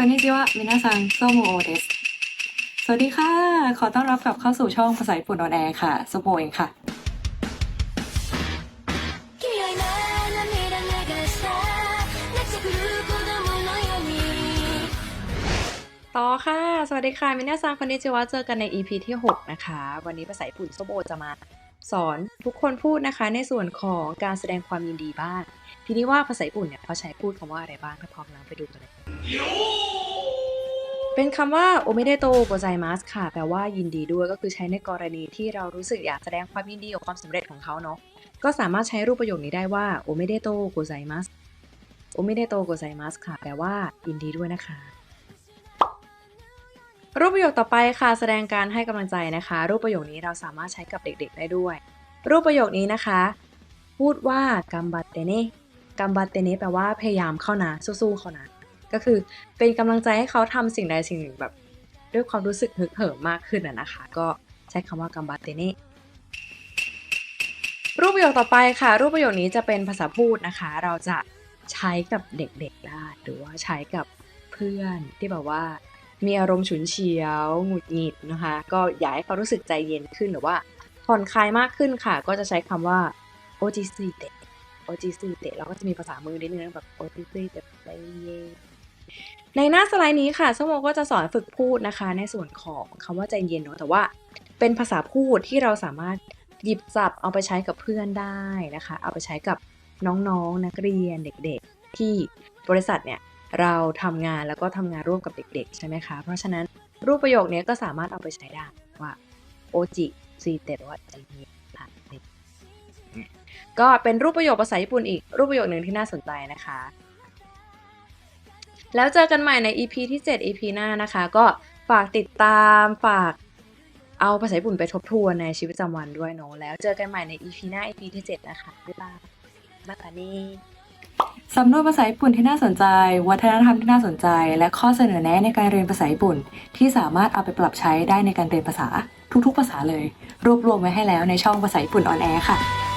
คอนนิจิวะมินาซังโซโมโอเดสสวัสดีค่ะ ขอต้อนรับกลับเข้าสู่ช่องภาษาญี่ปุ่นออนแอร์ค่ะโซโมเองค่ะ ต่อค่ะ สวัสดีค่ะมินาซังคอนนิจิวะเจอกันใน EP ที่ 6 นะคะ วันนี้ภาษาญี่ปุ่นโซโมจะมา สอนทุกคนพูดนะคะ ในส่วนของการแสดงความยินดีบ้าง ทีนี้ว่าภาษาญี่ปุ่นเนี่ยเขาใช้พูดคำว่าอะไรบ้างถ้าพร้อมแล้วไปดูกันเลย เป็นคำว่าโอเมเดโตโกไซมัสค่ะ แปลว่ายินดีด้วยก็คือใช้ในกรณีที่เรารู้สึกอยากแสดงความยินดีกับความสำเร็จของเขาเนาะก็สามารถใช้รูปประโยคนี้ได้ว่าโอเมเดโตโกไซมัสโอเมเดโตโกไซมัสค่ะ แปลว่ายินดีด้วยนะคะ รูปประโยคต่อไปค่ะแสดงการให้กำลังใจนะคะ รูปประโยคนี้เราสามารถใช้กับเด็กๆ ได้ด้วย รูปประโยคนี้นะคะ พูดว่ากัมบัตเตเนกัมบัตเตเนแปลว่าพยายามเข้านะสู้ๆเข้านะก็คือเป็นกำลังใจให้เขาทำสิ่งใดสิ่งหนึ่งแบบ ด้วยความรู้สึกฮึกเหิมมากขึ้นนะคะ ก็ใช้คำว่ากัมบัตเตเนรูปประโยคต่อไปค่ะ รูปประโยคนี้จะเป็นภาษาพูดนะคะ เราจะใช้กับเด็กๆได้ หรือว่าใช้กับเพื่อนที่แบบว่า มีอารมณ์ฉุนเฉียว หงุดหงิดนะคะ ก็อยากให้เขารู้สึกใจเย็นขึ้นหรือว่าผ่อนคลายมากขึ้นค่ะ ก็จะใช้คำว่าโอจิซุเตะโอจิซุเตะเราก็จะมีภาษามือนิดนึงแบบโอจิซุเตะใจเย็นในหน้าสไลด์นี้ค่ะสมโมก็จะสอนฝึกพูดนะคะ ในส่วนของคำว่าใจเย็นเนาะแต่ว่าเป็นภาษาพูดที่เราสามารถหยิบจับเอาไปใช้กับเพื่อนได้นะคะ เอาไปใช้กับน้องๆนักเรียนเด็กๆ ที่บริษัทเนี่ย เราทำงานแล้วก็ทำงานร่วมกับเด็กๆ ใช่ไหมคะ เพราะฉะนั้นรูปประโยคนี้ก็สามารถเอาไปใช้ได้ว่าโอจิซีเตว่าใจเย็นค่ะก็เป็นรูปประโยคภาษาญี่ปุ่นอีกรูปประโยคหนึ่งที่น่าสนใจนะคะ แล้วเจอกันใหม่ใน EP ที่ 7 EP หน้านะคะ ก็ฝากติดตามฝากเอาภาษาญี่ปุ่นไปทบทวนในชีวิตประจำวันด้วยเนาะแล้วเจอกันใหม่ใน EP หน้า EP ที่ 7 นะคะบ๊ายบายมาตานี สำนวนภาษาญี่ปุ่นที่น่าสนใจ วัฒนธรรมที่น่าสนใจ และข้อเสนอแนะในการเรียนภาษาญี่ปุ่น ที่สามารถเอาไปปรับใช้ได้ในการเรียนภาษาทุกๆ ภาษาเลย รวบรวมไว้ให้แล้วในช่องภาษาญี่ปุ่นออนแอร์ค่ะ